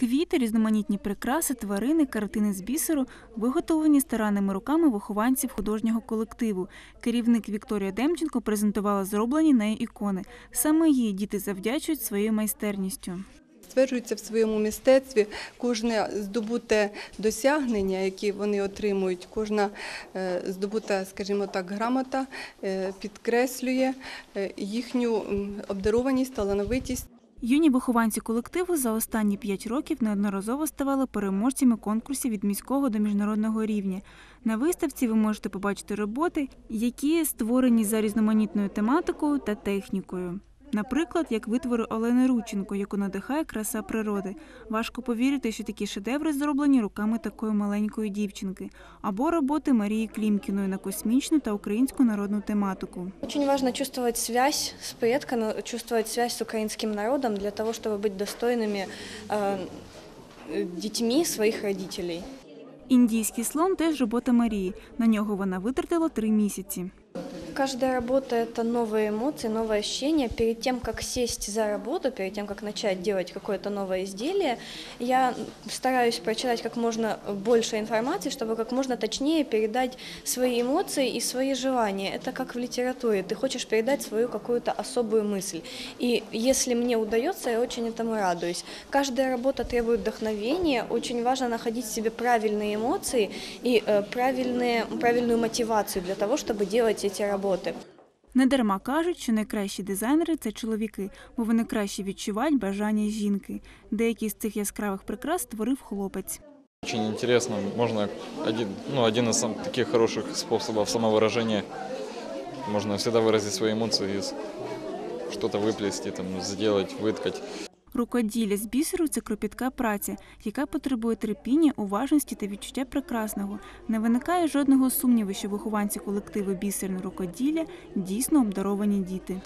Квіти, різноманітні прикраси, тварини, картини з бісеру виготовлені старанними руками вихованців художнього колективу. Керівник Вікторія Демченко презентувала зроблені нею ікони. Саме їй діти завдячують своєю майстерністю. стверджується в своєму мистецтві кожне здобуте досягнення, які вони отримують, кожна е, здобута, скажімо так, грамота е, підкреслює е, їхню обдарованість, талановитість. Юні вихованці колективу за останні п'ять років неодноразово ставали переможцями конкурсів від міського до міжнародного рівня. На виставці ви можете побачити роботи, які створені за різноманітною тематикою та технікою. Наприклад, як витвори Олени Рученко, яку надихає краса природи. Важко повірити, що такі шедеври зроблені руками такої маленької дівчинки, або роботи Марії Клімкіної на космічну та українську народну тематику. Очень важно чувствовать связь с предком, но чувствовать связь с украинским народом для того, чтобы быть достойными э, э, детьми своих родителей. Індійський слон теж робота Марії. На нього вона витратила три місяці. Каждая работа – это новые эмоции, новые ощущения. Перед тем, как сесть за работу, перед тем, как начать делать какое-то новое изделие, я стараюсь прочитать как можно больше информации, чтобы как можно точнее передать свои эмоции и свои желания. Это как в литературе. Ты хочешь передать свою какую-то особую мысль. И если мне удается, я очень этому радуюсь. Каждая работа требует вдохновения. Очень важно находить в себе правильные эмоции и э, правильные, правильную мотивацию для того, чтобы делать эти работы. Недарма кажуть, що найкращі дизайнери це чоловіки, бо вони краще відчувають бажання жінки. Деякі з цих яскравих прикрас створив хлопець. Очень интересно, можно один, ну, один из сам- таких хороших способов самовыражения. Можно всегда выразить свои эмоции, и с- что-то выплести, там, сделать, выткать. Рукоділля з бісеру це кропітка праця, яка потребує терпіння, уважності та відчуття прекрасного. Не виникає жодного сумніву, що вихованці колективу бісерне рукоділля дійсно обдаровані діти.